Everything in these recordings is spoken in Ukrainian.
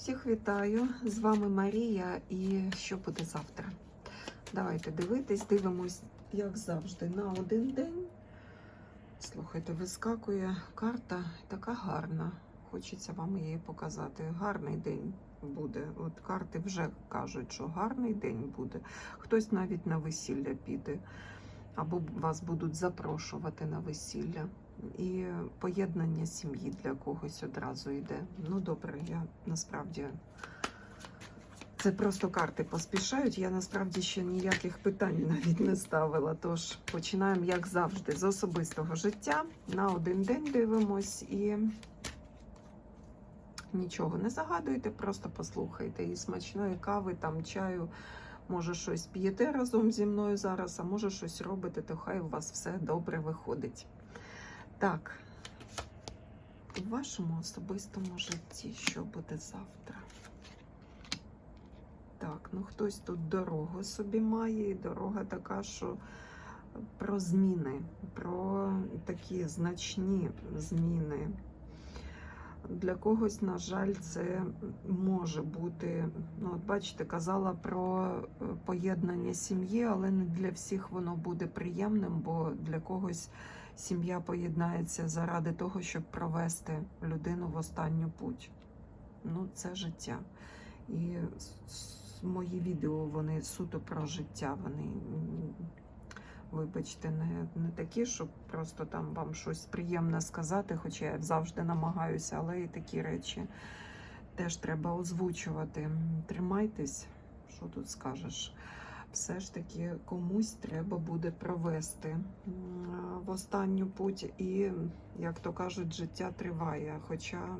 Всіх вітаю! З вами Марія і що буде завтра? Давайте дивитись, дивимось, як завжди, на один день. Слухайте, вискакує карта така гарна. Хочеться вам її показати. Гарний день буде. От карти вже кажуть, що гарний день буде. Хтось навіть на весілля піде, або вас будуть запрошувати на весілля. І поєднання сім'ї для когось одразу йде. Ну, добре, я насправді. Це просто карти поспішають. Я насправді ще ніяких питань навіть не ставила. Тож починаємо, як завжди, з особистого життя. На один день дивимось і нічого не загадуйте, просто послухайте. І смачної кави, там чаю. Може, щось п'єте разом зі мною зараз, а може щось робите, то хай у вас все добре виходить. Так, в вашому особистому житті, що буде завтра? Так, ну хтось тут дорогу собі має, і дорога така, що про зміни, про такі значні зміни. Для когось, на жаль, це може бути. Ну, от бачите, казала про е, поєднання сім'ї, але не для всіх воно буде приємним, бо для когось сім'я поєднається заради того, щоб провести людину в останню путь. Ну, це життя. І мої відео вони суто про життя. Вони, вибачте, не, не такі, щоб просто там вам щось приємне сказати, хоча я завжди намагаюся, але і такі речі теж треба озвучувати. Тримайтесь, що тут скажеш все ж таки комусь треба буде провести в останню путь, і, як то кажуть, життя триває. Хоча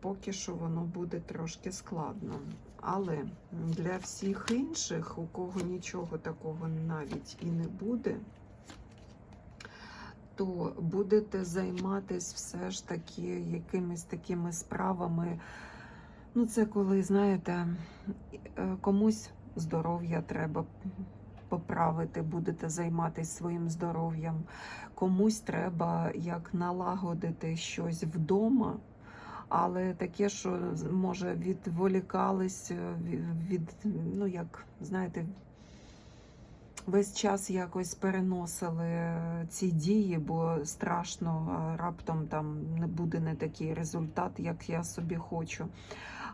поки що воно буде трошки складно. Але для всіх інших, у кого нічого такого навіть і не буде, то будете займатися все ж таки якимись такими справами. Ну, це коли, знаєте, е, комусь здоров'я треба поправити, будете займатися своїм здоров'ям, комусь треба як налагодити щось вдома. Але таке, що може відволікались е, від, ну як знаєте, весь час якось переносили е, ці дії, бо страшно, раптом там не буде не такий результат, як я собі хочу.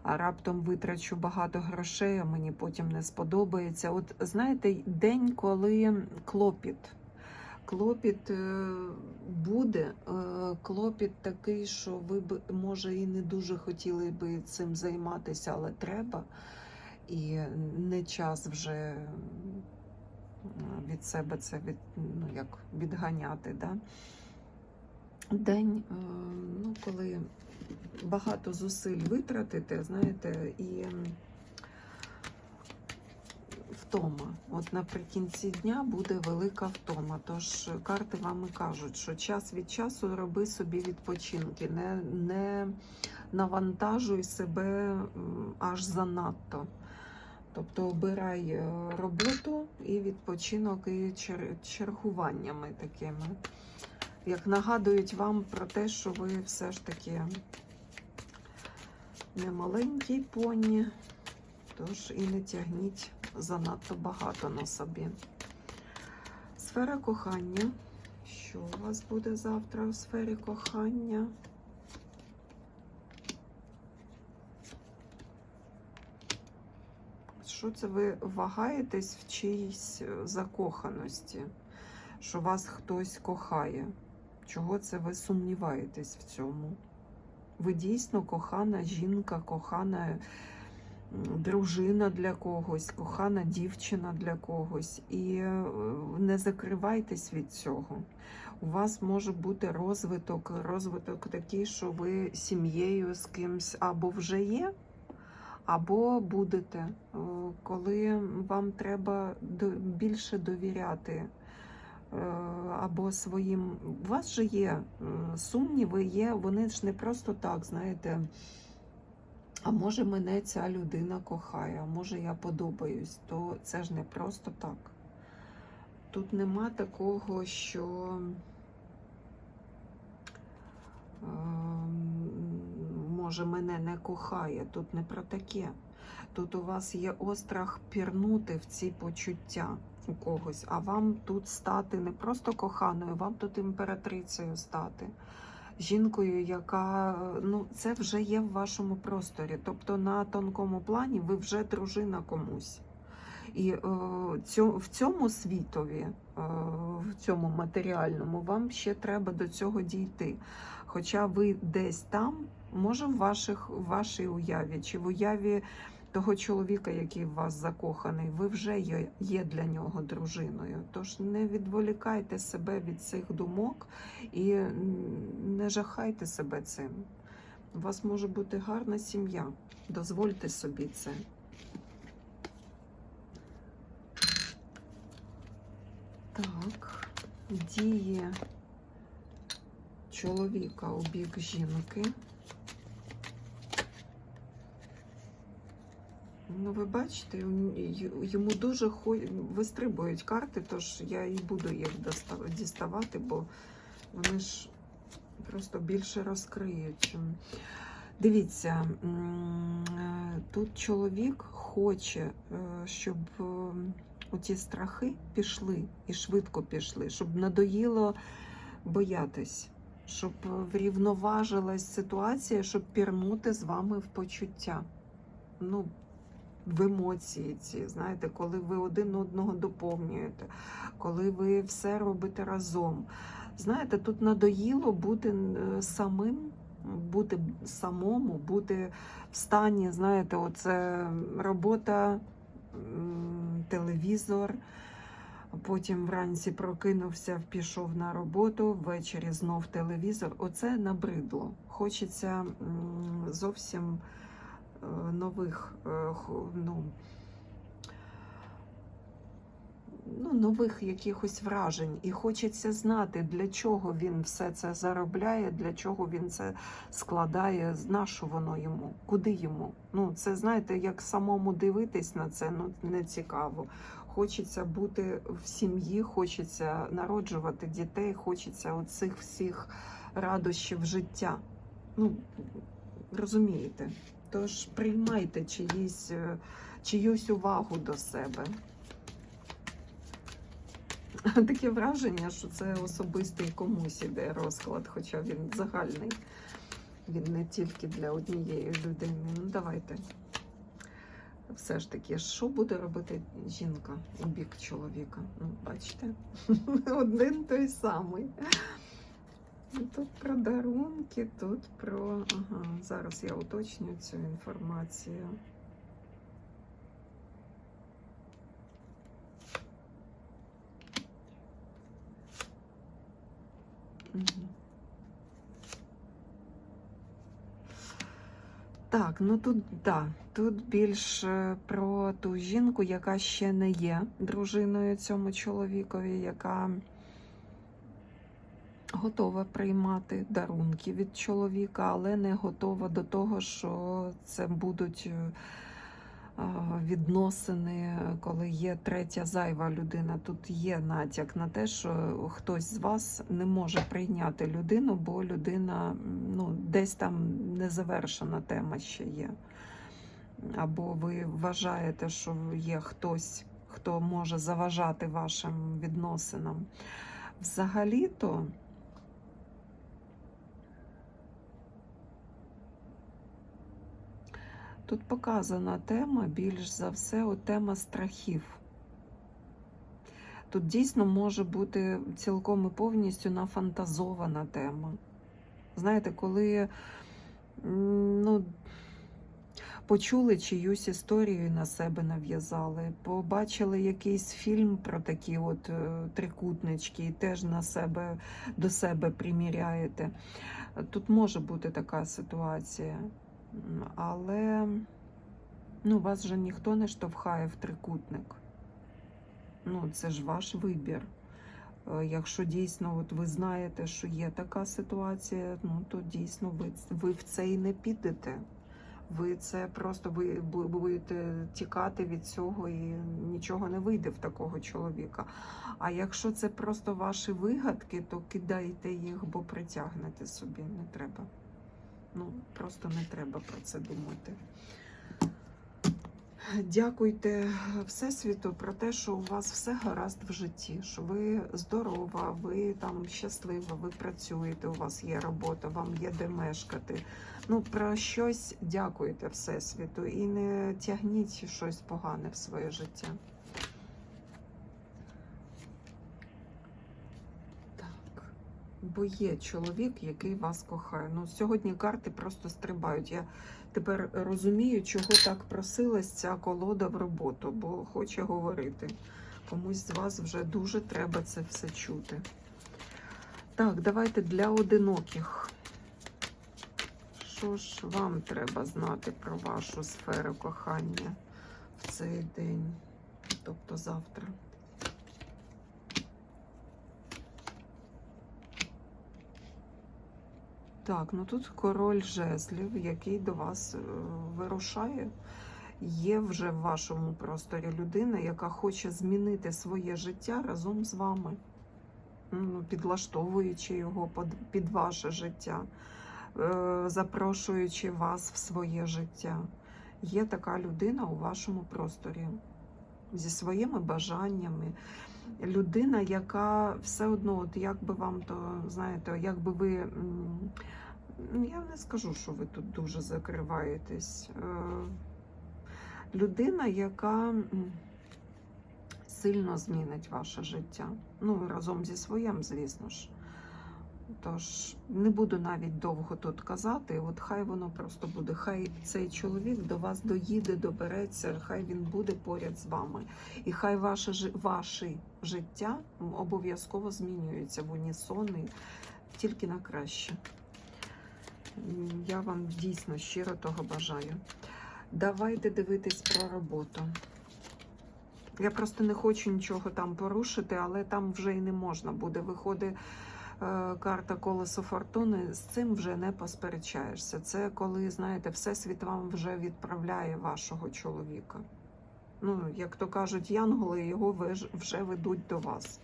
А раптом витрачу багато грошей, а мені потім не сподобається. От знаєте, день, коли клопіт. Клопіт е, буде, е, клопіт такий, що ви б, може, і не дуже хотіли би цим займатися, але треба. І не час вже від себе це від, ну, як відганяти. Да? День, е, ну, коли багато зусиль витратите, знаєте, і втома. От наприкінці дня буде велика втома. Тож карти вам і кажуть, що час від часу роби собі відпочинки, не, не навантажуй себе аж занадто. Тобто обирай е, роботу і відпочинок і чергуваннями такими. Як нагадують вам про те, що ви все ж таки не маленький поні, тож і не тягніть занадто багато на собі. Сфера кохання. Що у вас буде завтра у сфері кохання? Що це ви вагаєтесь в чиїсь е, закоханості? Що вас хтось кохає? Чого це ви сумніваєтесь в цьому? Ви дійсно кохана жінка, кохана дружина для когось, кохана дівчина для когось. І е, не закривайтесь від цього. У вас може бути розвиток, розвиток такий, що ви сім'єю з кимсь або вже є, або будете, е, коли вам треба більше довіряти або своїм. У вас же є е, сумніви, є, вони ж не просто так, знаєте. А може мене ця людина кохає, а може я подобаюсь, то це ж не просто так. Тут нема такого, що ем, може, мене не кохає. Тут не про таке. Тут у вас є острах пірнути в ці почуття у когось, а вам тут стати не просто коханою, вам тут імператрицею стати. Жінкою, яка ну це вже є в вашому просторі. Тобто на тонкому плані ви вже дружина комусь. І е, цьо, в цьому світові, е, в цьому матеріальному, вам ще треба до цього дійти. Хоча ви десь там, може, в ваших, в вашій уяві, чи в уяві того чоловіка, який в вас закоханий, ви вже є, для нього дружиною. Тож не відволікайте себе від цих думок і не жахайте себе цим. У вас може бути гарна сім'я. Дозвольте собі це. Так, дії чоловіка у бік жінки. Ну, ви бачите, йому дуже вистрибують карти, тож я і буду їх діставати, бо вони ж просто більше розкриють. Дивіться, тут чоловік хоче, е, щоб е, оті страхи пішли і швидко пішли, щоб надоїло боятись, щоб врівноважилась ситуація, щоб пірнути з вами в почуття. Ну, в емоції ці, знаєте, коли ви один одного доповнюєте, коли ви все робите разом. Знаєте, тут надоїло бути е, самим, бути самому, бути в стані, знаєте, оце робота, телевізор. Потім вранці прокинувся, пішов на роботу, ввечері знов телевізор. Оце набридло. Хочеться зовсім нових, е, ну, ну, нових якихось вражень. І хочеться знати, для чого він все це заробляє, для чого він це складає, на що воно йому, куди йому. Ну, це знаєте, як самому дивитись на це, ну не цікаво. Хочеться бути в сім'ї, хочеться народжувати дітей, хочеться оцих всіх радощів життя. Ну, розумієте? Тож приймайте чиїсь, е, чиюсь увагу до себе. Таке враження, що це особистий комусь іде розклад, хоча він загальний. Він не тільки для однієї людини. Ну, давайте. Все ж таки, що буде робити жінка у бік чоловіка? Ну, бачите, один той самий. Тут про дарунки, тут про. Ага, зараз я уточню цю інформацію. Так, ну тут да, тут більш е, про ту жінку, яка ще не є дружиною цьому чоловікові, яка готова приймати дарунки від чоловіка, але не готова до того, що це будуть е, відносини, коли є третя зайва людина. Тут є натяк на те, що хтось з вас не може прийняти людину, бо людина ну, десь там незавершена тема ще є. Або ви вважаєте, що є хтось, хто може заважати вашим відносинам. Взагалі-то. Тут показана тема, більш за все, от тема страхів. Тут дійсно може бути цілком і повністю нафантазована тема. Знаєте, коли ну, почули чиюсь історію на себе нав'язали, побачили якийсь фільм про такі от е, трикутнички і теж на себе, до себе приміряєте. Тут може бути така ситуація. Але ну, вас же ніхто не штовхає в трикутник. Ну, це ж ваш вибір. Е, Якщо дійсно от ви знаєте, що є така ситуація, ну то дійсно ви, ви в це і не підете. Ви це просто ви будете тікати від цього і нічого не вийде в такого чоловіка. А якщо це просто ваші вигадки, то кидайте їх, бо притягнете собі, не треба. Ну, просто не треба про це думати. Дякуйте Всесвіту про те, що у вас все гаразд в житті, що ви здорова, ви там щаслива, ви працюєте, у вас є робота, вам є де мешкати. Ну, про щось дякуйте Всесвіту і не тягніть щось погане в своє життя. Бо є чоловік, який вас кохає. Ну, сьогодні карти просто стрибають. Я тепер розумію, чого так просилась ця колода в роботу, бо хоче говорити. Комусь з вас вже дуже треба це все чути. Так, давайте для одиноких. Що ж вам треба знати про вашу сферу кохання в цей день, тобто завтра? Так, ну тут король жезлів, який до вас е, вирушає. Є вже в вашому просторі людина, яка хоче змінити своє життя разом з вами, ну, підлаштовуючи його під, ваше життя, е, запрошуючи вас в своє життя. Є така людина у вашому просторі зі своїми бажаннями. Людина, яка все одно, от як би вам то, знаєте, як би ви. Я не скажу, що ви тут дуже закриваєтесь. Е, Людина, яка сильно змінить ваше життя. Ну, разом зі своїм, звісно ж. Тож не буду навіть довго тут казати. От хай воно просто буде. Хай цей чоловік до вас доїде, добереться, хай він буде поряд з вами. І хай ваше ваше життя обов'язково змінюється в унісон і тільки на краще. Я вам дійсно щиро того бажаю. Давайте дивитись про роботу. Я просто не хочу нічого там порушити, але там вже і не можна буде. Виходить е, карта колесо фортуни, з цим вже не посперечаєшся. Це коли, знаєте, Всесвіт вам вже відправляє вашого чоловіка. Ну, як то кажуть, янголи його вже ведуть до вас.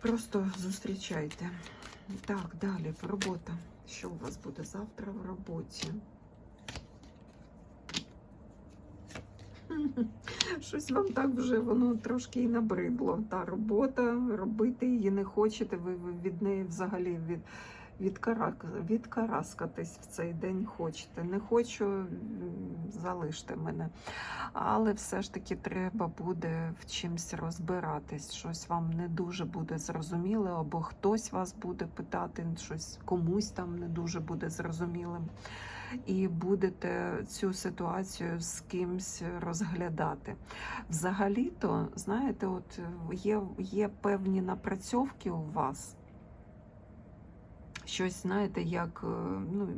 Просто зустрічайте. Так, далі робота. Що у вас буде завтра в роботі? Щось вам так вже воно трошки і набридло. Та робота, робити її не хочете, ви від неї взагалі від, відкараскатись в цей день хочете. Не хочу, залиште мене. Але все ж таки треба буде в чимсь розбиратись. Щось вам не дуже буде зрозуміло, або хтось вас буде питати, щось комусь там не дуже буде зрозумілим і будете цю ситуацію з кимсь розглядати. Взагалі-то, знаєте, от є, є певні напрацьовки у вас. Щось, знаєте, як, е, ну,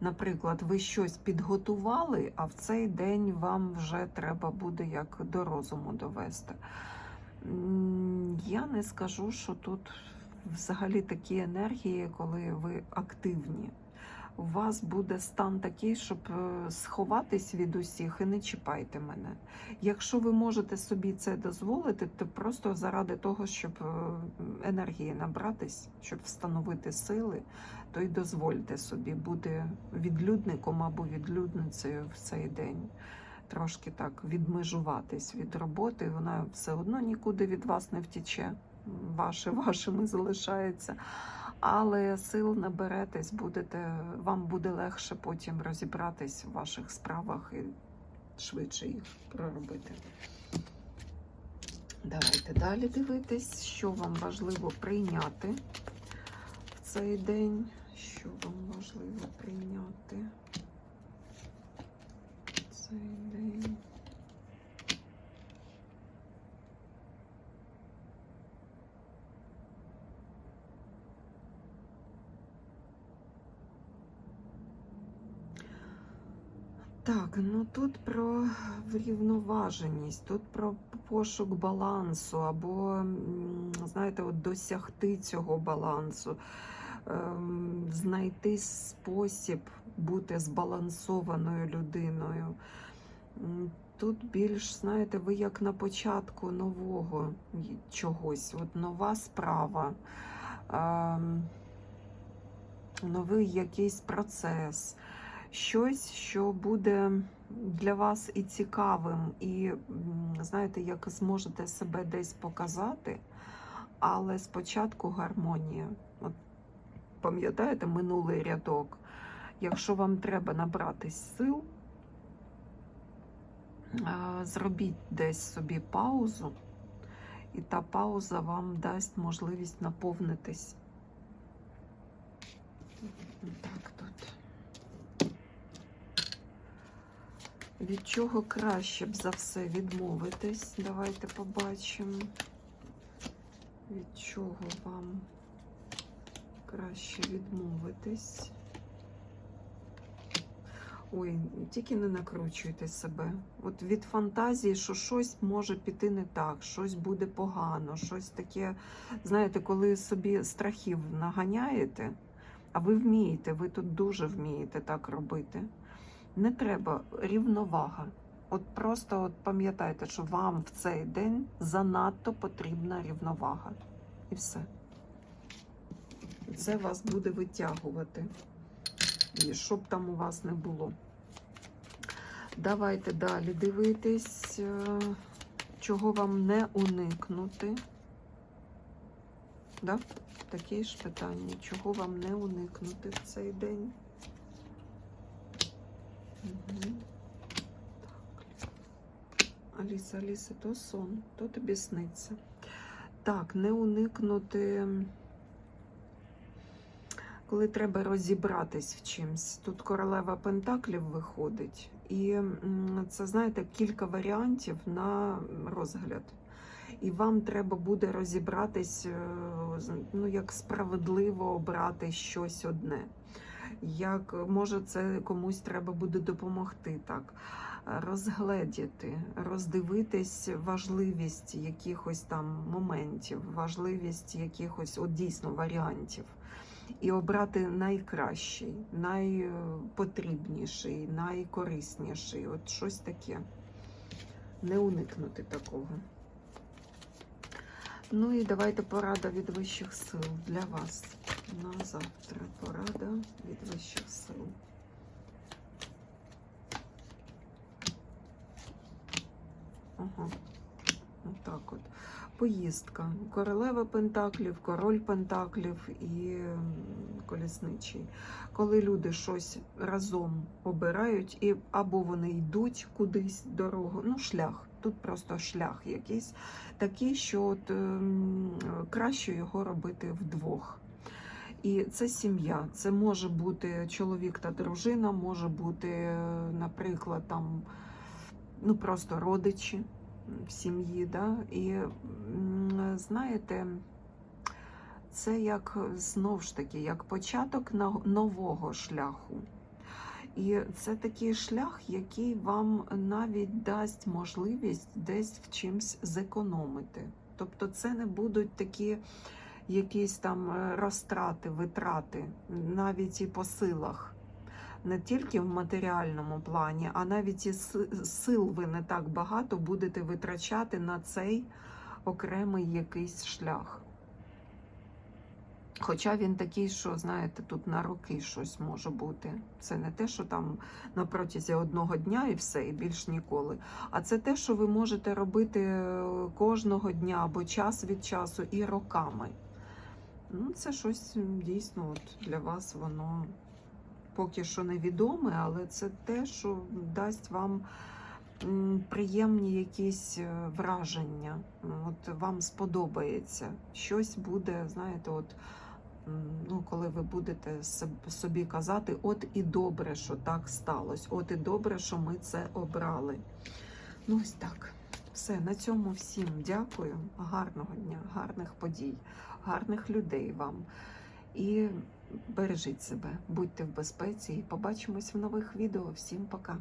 наприклад, ви щось підготували, а в цей день вам вже треба буде як до розуму довести. Я не скажу, що тут взагалі такі енергії, коли ви активні у вас буде стан такий, щоб е, сховатись від усіх і не чіпайте мене. Якщо ви можете собі це дозволити, то просто заради того, щоб е, енергії набратись, щоб встановити сили, то й дозвольте собі бути відлюдником або відлюдницею в цей день. Трошки так відмежуватись від роботи, вона все одно нікуди від вас не втіче. Ваше вашими залишається але сил наберетесь, будете, вам буде легше потім розібратись в ваших справах і швидше їх проробити. Давайте далі дивитись, що вам важливо прийняти в цей день. Що вам важливо прийняти в цей день. Так, ну тут про врівноваженість, тут про пошук балансу, або, знаєте, от досягти цього балансу, ем, знайти спосіб бути збалансованою людиною. Тут більш, знаєте, ви як на початку нового чогось, от нова справа. Ем, новий якийсь процес, щось, що буде для вас і цікавим, і знаєте, як зможете себе десь показати, але спочатку гармонія. От пам'ятаєте минулий рядок? Якщо вам треба набратись сил, зробіть десь собі паузу, і та пауза вам дасть можливість наповнитись. Так, тут. Від чого краще б за все відмовитись? Давайте побачимо. Від чого вам краще відмовитись? Ой, тільки не накручуйте себе. От від фантазії, що щось може піти не так, щось буде погано, щось таке. Знаєте, коли собі страхів наганяєте, а ви вмієте, ви тут дуже вмієте так робити. Не треба рівновага. От просто от пам'ятайте, що вам в цей день занадто потрібна рівновага. І все. Це вас буде витягувати. І щоб там у вас не було. Давайте далі дивитись, е, чого вам не уникнути. Да? Таке ж питання, чого вам не уникнути в цей день. Аліса, Аліса, то сон, то тобі сниться. Так, не уникнути, коли треба розібратись в чимсь. Тут королева Пентаклів виходить. І це, знаєте, кілька варіантів на розгляд. І вам треба буде розібратись, е, ну, як справедливо обрати щось одне. Як може це комусь треба буде допомогти так, розгледіти, роздивитись важливість якихось там моментів, важливість якихось от дійсно варіантів. І обрати найкращий, найпотрібніший, найкорисніший. От щось таке. Не уникнути такого. Ну і давайте порада від вищих сил для вас на завтра. Порада від вищих сил. Ага. Отак от. Поїздка. Королева Пентаклів, король Пентаклів і колісничий. Коли люди щось разом обирають, і або вони йдуть кудись дорогу, ну шлях. Тут просто шлях якийсь такий, що от, ем, краще його робити вдвох. І це сім'я. Це може бути чоловік та дружина, може бути, е, наприклад, там ну просто родичі в сім'ї. Да? І знаєте, це як знов ж таки, як початок нового шляху. І це такий шлях, який вам навіть дасть можливість десь в чимсь зекономити. Тобто це не будуть такі якісь там е, розтрати, витрати, навіть і по силах. Не тільки в матеріальному плані, а навіть і сил ви не так багато будете витрачати на цей окремий якийсь шлях. Хоча він такий, що, знаєте, тут на роки щось може бути. Це не те, що там на протязі одного дня і все, і більш ніколи. А це те, що ви можете робити е, кожного дня або час від часу і роками. Ну, це щось дійсно от для вас воно поки що невідоме, але це те, що дасть вам приємні якісь е, враження. От вам сподобається. Щось буде, знаєте, от. Ну, коли ви будете собі казати, от і добре, що так сталося, от і добре, що ми це обрали. Ну, ось так. Все, на цьому всім дякую. Гарного дня, гарних подій, гарних людей вам. І бережіть себе, будьте в безпеці і побачимось в нових відео. Всім пока!